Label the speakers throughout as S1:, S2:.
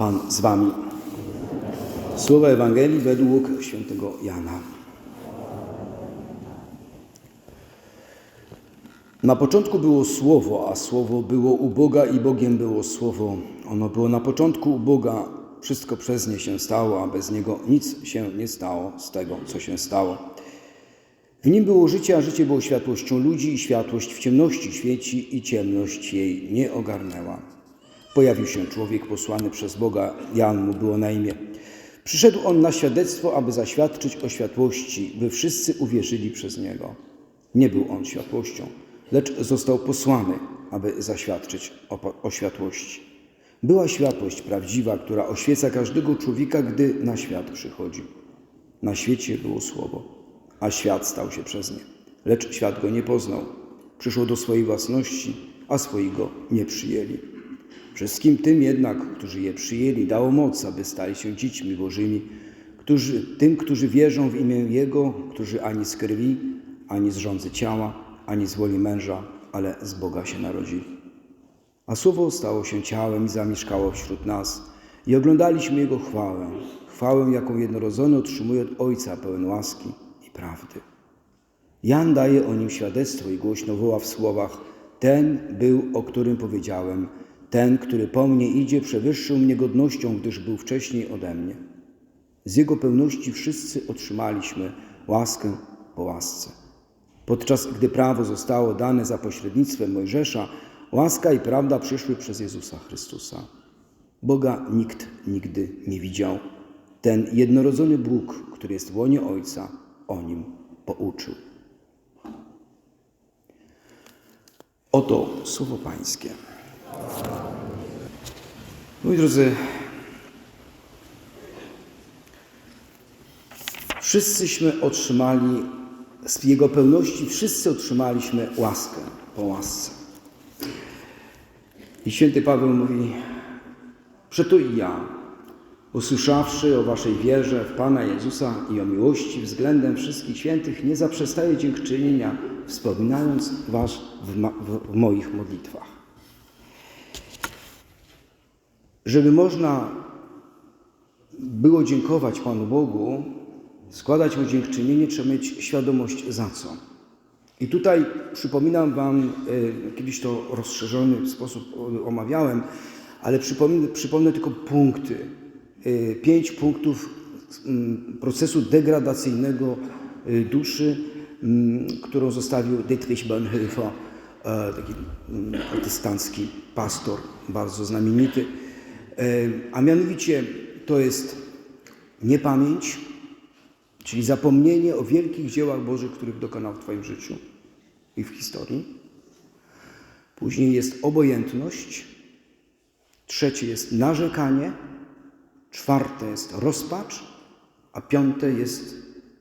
S1: Pan z wami. Słowa Ewangelii według świętego Jana. Na początku było Słowo, a Słowo było u Boga i Bogiem było Słowo. Ono było na początku u Boga, wszystko przez nie się stało, a bez Niego nic się nie stało z tego, co się stało. W nim było życie, a życie było światłością ludzi i światłość w ciemności świeci i ciemność jej nie ogarnęła. Pojawił się człowiek posłany przez Boga, Jan mu było na imię. Przyszedł on na świadectwo, aby zaświadczyć o światłości, by wszyscy uwierzyli przez niego. Nie był on światłością, lecz został posłany, aby zaświadczyć o, o światłości. Była światłość prawdziwa, która oświeca każdego człowieka, gdy na świat przychodzi. Na świecie było słowo, a świat stał się przez nie. Lecz świat go nie poznał. Przyszło do swojej własności, a swoi go nie przyjęli. Wszystkim tym jednak, którzy je przyjęli, dało moc, aby stali się dziećmi Bożymi, którzy, tym, którzy wierzą w imię Jego, którzy ani z krwi, ani z rządzy ciała, ani z woli męża, ale z Boga się narodzili. A Słowo stało się ciałem i zamieszkało wśród nas i oglądaliśmy Jego chwałę, chwałę, jaką jednorodzony otrzymuje od Ojca, pełen łaski i prawdy. Jan daje o nim świadectwo i głośno woła w słowach: Ten był, o którym powiedziałem, ten, który po mnie idzie, przewyższył mnie godnością, gdyż był wcześniej ode mnie. Z jego pełności wszyscy otrzymaliśmy łaskę po łasce. Podczas gdy prawo zostało dane za pośrednictwem Mojżesza, łaska i prawda przyszły przez Jezusa Chrystusa. Boga nikt nigdy nie widział. Ten jednorodzony Bóg, który jest w łonie Ojca, o nim pouczył. Oto słowo Pańskie. Moi drodzy, wszyscyśmy otrzymali z Jego pełności, wszyscy otrzymaliśmy łaskę po łasce. I święty Paweł mówi, przeto i ja, usłyszawszy o waszej wierze w Pana Jezusa i o miłości względem wszystkich świętych, nie zaprzestaję dziękczynienia, wspominając was w, w moich modlitwach. Żeby można było dziękować Panu Bogu, składać Mu dziękczynienie, trzeba mieć świadomość za co. I tutaj przypominam Wam, e, kiedyś to rozszerzony sposób omawiałem, ale przypomnę, przypomnę tylko punkty. E, Pięć punktów mm, procesu degradacyjnego e, duszy, mm, którą zostawił Dietrich Bonhoeffer, taki mm, protestancki pastor, bardzo znamienity. E, A mianowicie to jest niepamięć, czyli zapomnienie o wielkich dziełach Bożych, których dokonał w Twoim życiu i w historii. Później jest obojętność. Trzecie jest narzekanie. Czwarte jest rozpacz. A piąte jest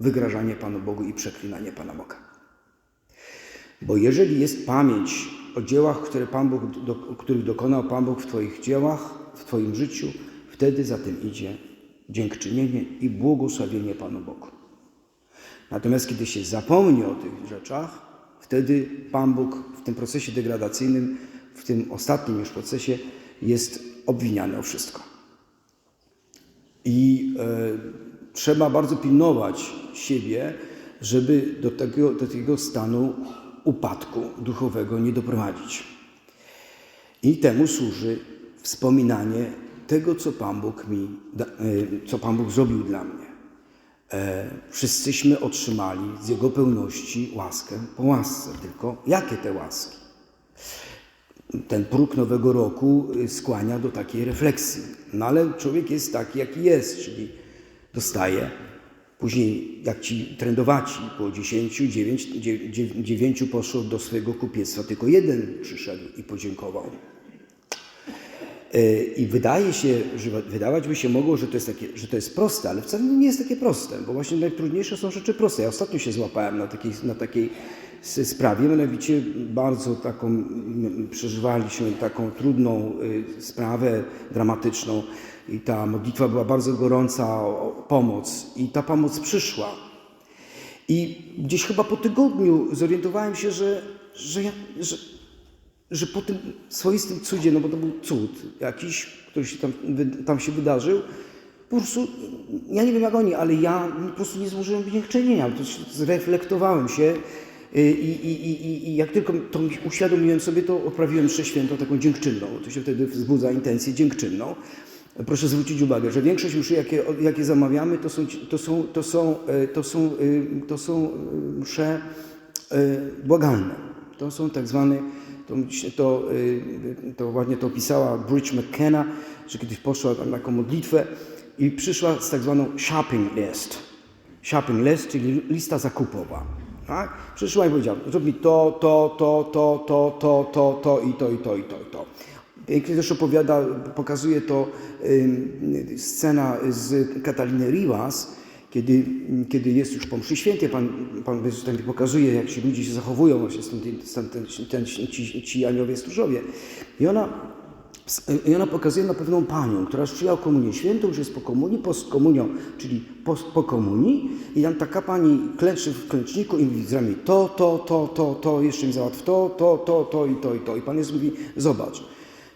S1: wygrażanie Panu Bogu i przeklinanie Pana Boga. Bo jeżeli jest pamięć o dziełach, które Pan Bóg, do, których dokonał Pan Bóg w Twoich dziełach, w Twoim życiu, wtedy za tym idzie dziękczynienie i błogosławienie Panu Bogu. Natomiast kiedy się zapomni o tych rzeczach, wtedy Pan Bóg w tym procesie degradacyjnym, w tym ostatnim już procesie, jest obwiniany o wszystko. I e, trzeba bardzo pilnować siebie, żeby do tego, do takiego stanu upadku duchowego nie doprowadzić. I temu służy wspominanie tego, co Pan Bóg mi, e, co Pan Bóg zrobił dla mnie. E, Wszyscyśmy otrzymali z Jego pełności łaskę po łasce. Tylko jakie te łaski? Ten próg nowego roku y, skłania do takiej refleksji. No ale człowiek jest taki, jaki jest, czyli dostaje. Później, jak ci trendowaci, po 10, 9, 9 poszło do swojego kupiectwa, tylko jeden przyszedł i podziękował. E, I wydaje się, że wydawać by się mogło, że to, jest takie, że to jest proste, ale wcale nie jest takie proste, bo właśnie najtrudniejsze są rzeczy proste. Ja ostatnio się złapałem na takiej, na takiej sprawie, mianowicie bardzo taką, przeżywaliśmy taką trudną y, sprawę dramatyczną i ta modlitwa była bardzo gorąca o pomoc i ta pomoc przyszła. I gdzieś chyba po tygodniu zorientowałem się, że, że, ja, że, że po tym swoistym cudzie, no bo to był cud jakiś, który się tam, tam się wydarzył, po prostu, ja nie wiem jak oni, ale ja po prostu nie złożyłem się- zreflektowałem się y, i, i, i, i- jak tylko to mi uświadomiłem sobie, to odprawiłem mszę świętą taką dziękczynną, to się wtedy wzbudza intencję dziękczynną. Proszę zwrócić uwagę, że większość mszy, jakie, jakie zamawiamy, to są, to są, to są, e, to są, y, to są y, msze błagalne. To są tak zwane, to, to, y, to ładnie to opisała Bridge McKenna, że kiedyś poszła na taką modlitwę i przyszła z tak zwaną shopping list. Shopping list, czyli lista zakupowa. Tak? Przyszła i powiedziała, zrób mi to, to, to, to, to, to, to, to i to, i to, i to, i to. Pięknie też opowiada, pokazuje to scena z Kataliny Rivas, kiedy, kiedy jest już po mszy świętej, Pan, Pan Jezus tam pokazuje, jak ci ludzie się zachowują, właśnie stąd, stąd ten, ten, ci, ci aniołowie stróżowie. I ona, I ona pokazuje na pewną panią, która przyjęła komunię świętą, już jest po komunii, post komunią, czyli po, po komunii. I tam taka pani klęczy w klęczniku i mówi z to, to, to, to, to, jeszcze mi załatw to, to, to, to i to, i to. I Pan Jezus mówi, zobacz,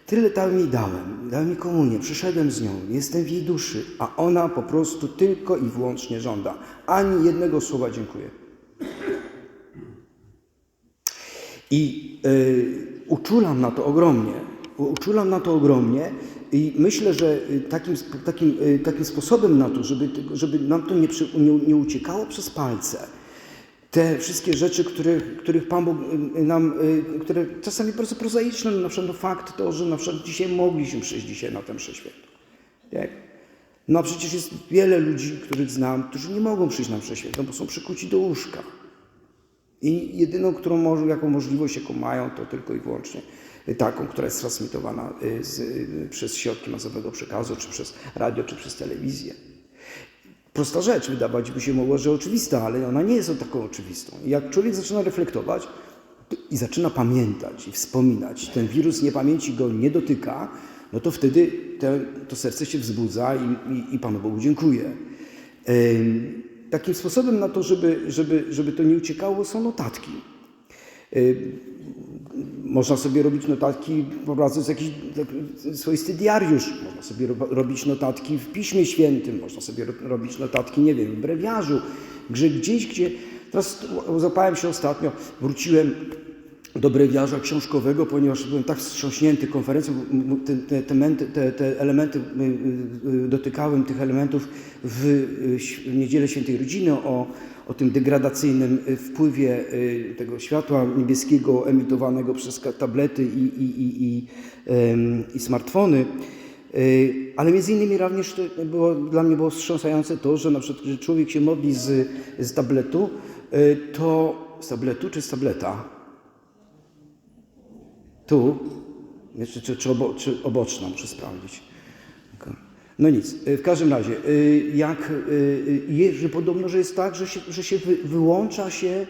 S1: Tyle tam jej dałem, dałem mi komunię, przyszedłem z nią, jestem w jej duszy, a ona po prostu tylko i wyłącznie żąda. Ani jednego słowa dziękuję. I y, uczulam na to ogromnie, uczulam na to ogromnie i myślę, że y, takim, takim, y, takim sposobem na to, żeby, żeby nam to nie, nie, nie uciekało przez palce, te wszystkie rzeczy, których, których Pan Bóg y, nam, y, które czasami bardzo prozaiczne, no na przykład no fakt to, że na przykład dzisiaj mogliśmy przyjść dzisiaj na tę mszę. Tak? No a przecież jest wiele ludzi, których znam, którzy nie mogą przyjść na mszę świętą, bo są przykuci do łóżka. I jedyną, którą może, jaką możliwość, jaką mają, to tylko i wyłącznie taką, która jest transmitowana y, z, y, przez środki masowego przekazu, czy przez radio, czy przez telewizję. Prosta rzecz, wydawać by się mogło, że oczywista, ale ona nie jest taką oczywistą. Jak człowiek zaczyna reflektować to- i zaczyna pamiętać i wspominać, ten wirus niepamięci go nie dotyka, no to wtedy te, to serce się wzbudza i, i, i Panu Bogu dziękuję. Ym, Takim sposobem na to, żeby, żeby, żeby to nie uciekało, są notatki. Można sobie robić notatki, prowadząc jakiś taki swoisty diariusz. Można sobie ro- robić notatki w Piśmie Świętym, można sobie ro- robić notatki, nie wiem, w brewiarzu, że gdzieś, gdzie... Teraz zapałem się ostatnio, wróciłem do brewiarza książkowego, ponieważ byłem tak wstrząśnięty konferencją, te, te, te, te, elementy, dotykałem tych elementów w Niedzielę Świętej Rodziny o, o tym degradacyjnym y, wpływie y, tego światła niebieskiego emitowanego przez tablety i, i, i, i, i smartfony. Y, Ale między innymi również było, dla mnie było wstrząsające to, że na przykład, że człowiek się modli z, z tabletu, to z tabletu czy z tableta? Tu, jeszcze czy, czy, obo, czy oboczna, muszę sprawdzić. No nic, y, w każdym razie, y, jak, y, że podobno, że jest tak, że się, że się wy, wyłącza się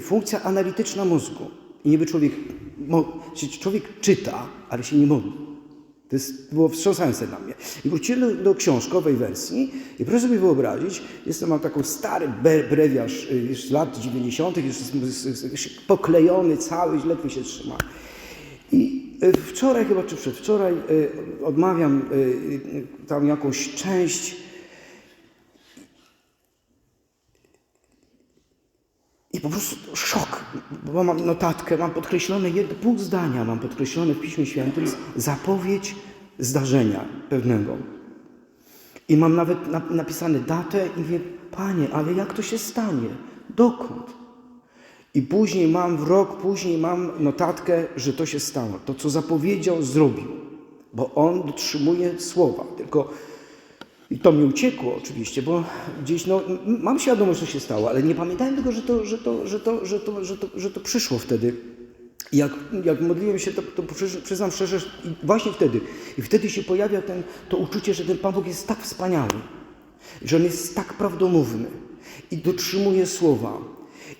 S1: funkcja analityczna mózgu. I niby człowiek, człowiek czyta, ale się nie modli. To jest, było wstrząsające dla mnie. I wróciłem do, do książkowej wersji i proszę sobie wyobrazić, jestem, mam taką stary bre- brewiarz już z lat 90., już jest, poklejony cały, źle się trzyma. I wczoraj chyba, czy przedwczoraj y, odmawiam y, y, tam jakąś część I po prostu szok, bo mam notatkę, mam podkreślone jedno, pół zdania, mam podkreślone w Piśmie Świętym zapowiedź zdarzenia pewnego. I mam nawet na, napisane datę i mówię, Panie, ale jak to się stanie? Dokąd? I później mam, w rok później mam notatkę, że to się stało. To, co zapowiedział, zrobił. Bo On dotrzymuje słowa. Tylko i to mi uciekło oczywiście, bo gdzieś no, mam świadomość, co się stało, ale nie pamiętałem tego, że to, że to, że to, że to, że to, że to przyszło wtedy. Jak, jak modliłem się, to, to przyz- przyznam szczerze, właśnie wtedy. I wtedy się pojawia ten, to uczucie, że ten Pan Bóg jest tak wspaniały, że On jest tak prawdomówny i dotrzymuje słowa.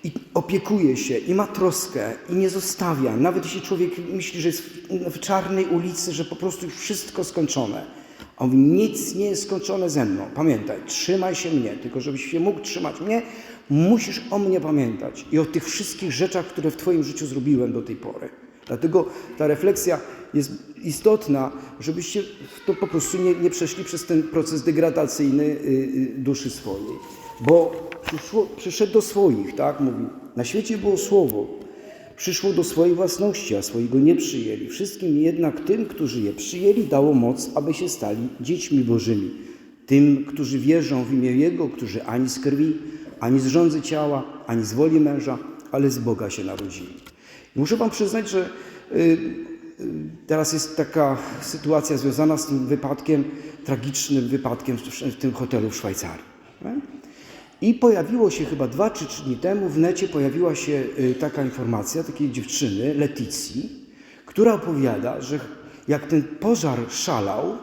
S1: I opiekuje się, i ma troskę, i nie zostawia. Nawet jeśli człowiek myśli, że jest w, czarnej ulicy, że po prostu już wszystko skończone. On mówi, nic nie jest skończone ze mną. Pamiętaj, trzymaj się mnie. Tylko żebyś się mógł trzymać mnie, musisz o mnie pamiętać. I o tych wszystkich rzeczach, które w Twoim życiu zrobiłem do tej pory. Dlatego ta refleksja jest istotna, żebyście to po prostu nie, nie przeszli przez ten proces degradacyjny y, y, duszy swojej. Bo przyszło, przyszedł do swoich, tak? Mówi, na świecie było słowo, przyszło do swojej własności, a swojego nie przyjęli. Wszystkim jednak tym, którzy je przyjęli, dało moc, aby się stali dziećmi Bożymi. Tym, którzy wierzą w imię Jego, którzy ani z krwi, ani z rządzy ciała, ani z woli męża, ale z Boga się narodzili. I muszę Wam przyznać, że y, y, teraz jest taka sytuacja związana z tym wypadkiem, tragicznym wypadkiem w, w tym hotelu w Szwajcarii. I pojawiło się chyba dwa czy trzy dni temu w necie pojawiła się y, taka informacja takiej dziewczyny, Leticji, która opowiada, że jak ten pożar szalał,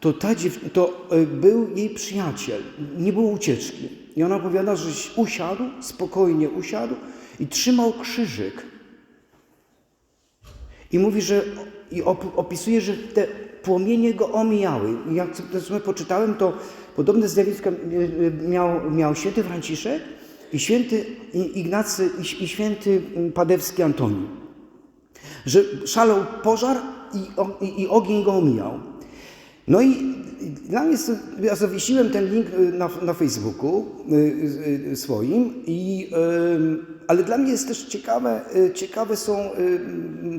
S1: to, ta dziew... to y, był jej przyjaciel, nie było ucieczki. I ona opowiada, że usiadł, spokojnie usiadł i trzymał krzyżyk. I mówi, że i op, opisuje, że te płomienie go omijały. I jak to poczytałem, to podobne zjawiska y, miał, miał święty Franciszek i święty Ignacy i, i święty Padewski Antoni. Że szalał pożar i, i, i ogień go omijał. No i dla mnie, ja zawiesiłem ten link y, na, na Facebooku y, y, swoim, i, ale dla mnie jest też ciekawe, ciekawe są,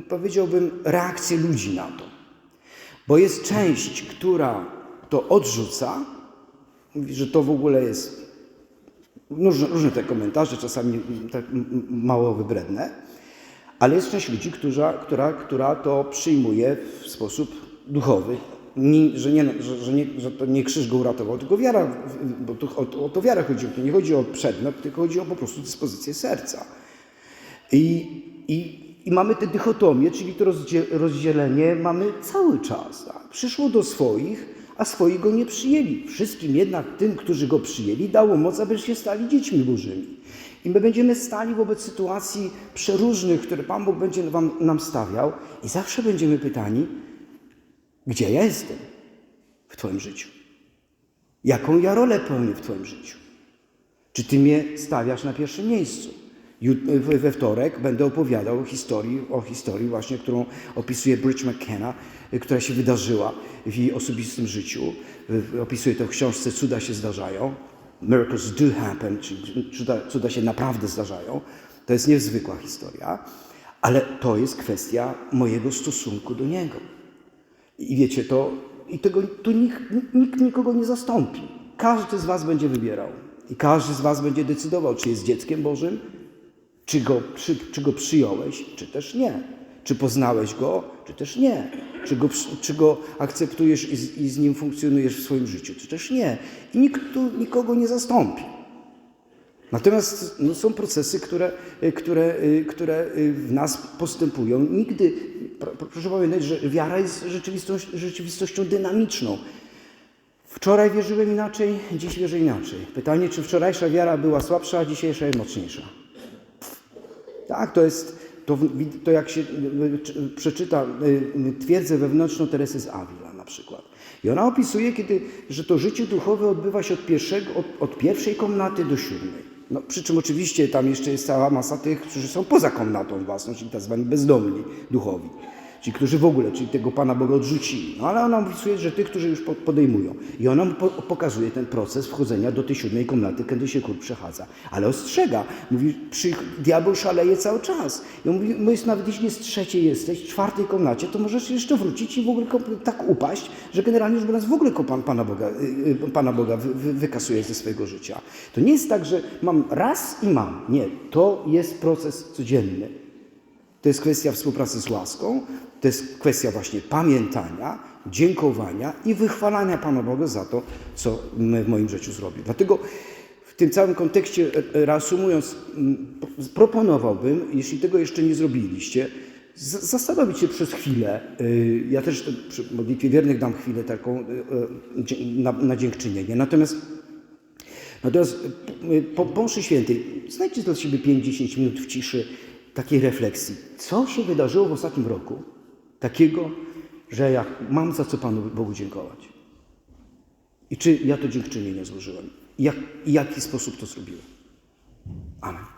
S1: powiedziałbym, reakcje ludzi na to. Bo jest część, która to odrzuca, mówi, że to w ogóle jest różne, różne te komentarze, czasami tak mało wybredne, ale jest część ludzi, która, która, która to przyjmuje w sposób duchowy, nie, że, nie, że, że, nie, że to nie krzyż go uratował, tylko wiara, bo tu o, o to wiarę chodzi, tu nie chodzi o przedmiot, tylko chodzi o po prostu dyspozycję serca. I, i, i mamy tę dychotomię, czyli to rozdzie- rozdzielenie mamy cały czas. Tak? Przyszło do swoich, a swoi go nie przyjęli. Wszystkim jednak tym, którzy go przyjęli, dało moc, aby się stali dziećmi Bożymi. I my będziemy stali wobec sytuacji przeróżnych, które Pan Bóg będzie wam, nam stawiał i zawsze będziemy pytani, gdzie ja jestem w Twoim życiu? Jaką ja rolę pełnię w Twoim życiu? Czy Ty mnie stawiasz na pierwszym miejscu? We- wtorek będę opowiadał historii, o historii właśnie, którą opisuje Bridge McKenna, y, która się wydarzyła w jej osobistym życiu. Y, Opisuje to w książce Cuda się zdarzają. Miracles do happen, czyli cuda, cuda się naprawdę zdarzają. To jest niezwykła historia, ale to jest kwestia mojego stosunku do Niego. I wiecie to, i tego tu nikt, nikt nikogo nie zastąpi. Każdy z Was będzie wybierał. I każdy z Was będzie decydował, czy jest dzieckiem Bożym, czy go, czy, go przyjąłeś, czy też nie. Czy poznałeś go, czy też nie. Czy go, czy go akceptujesz i z, i z nim funkcjonujesz w swoim życiu, czy też nie. I nikt tu nikogo nie zastąpi. Natomiast no, są procesy, które, y, które, y, które y, w nas postępują. Nigdy, pr- proszę pamiętać, że wiara jest rzeczywistość, rzeczywistością dynamiczną. Wczoraj wierzyłem inaczej, dziś wierzę inaczej. Pytanie, czy wczorajsza wiara była słabsza, a dzisiejsza mocniejsza? Tak, to jest, to, to jak się y, czy- przeczyta y, twierdzę wewnętrzną Teresy z Avila na przykład. I ona opisuje, kiedy, że to życie duchowe odbywa się od, pierwszego, od, od pierwszej komnaty do siódmej. No, przy czym oczywiście tam jeszcze jest cała masa tych, którzy są poza komnatą własną, czyli tak zwani bezdomni duchowi. Ci, którzy w ogóle, czyli tego Pana Boga odrzucili. No ale ona opisuje, że tych, którzy już po- podejmują. I ona po, pokazuje ten proces wchodzenia do tej siódmej komnaty, kiedy się kur przechadza. Ale ostrzega. Mówi, przy, diabeł szaleje cały czas. I on mówi, no jest, nawet jeśli z trzeciej jesteś, czwartej komnacie, to możesz jeszcze wrócić i w ogóle tak upaść, że generalnie już nas w ogóle Pan, Pana Boga, y, y, Pana Boga wy, wy, wykasuje ze swojego życia. To nie jest tak, że mam raz i mam. Nie. To jest proces codzienny. To jest kwestia współpracy z łaską, to jest kwestia właśnie pamiętania, dziękowania i wychwalania Pana Boga za to, co w moim życiu zrobił. Dlatego w tym całym kontekście, e, reasumując, m, p- proponowałbym, jeśli tego jeszcze nie zrobiliście, zastanowić się przez chwilę. y, Ja też te- przy modlitwie wiernych dam chwilę taką na, na dziękczynienie. Natomiast Natomiast po, po mszy świętej znajdźcie dla siebie 5-10 minut w ciszy takiej refleksji. Co się wydarzyło w ostatnim roku takiego, że ja mam za co Panu Bogu dziękować? I czy ja to dziękczynienie złożyłem? I jak, i jaki sposób to zrobiłem? Amen.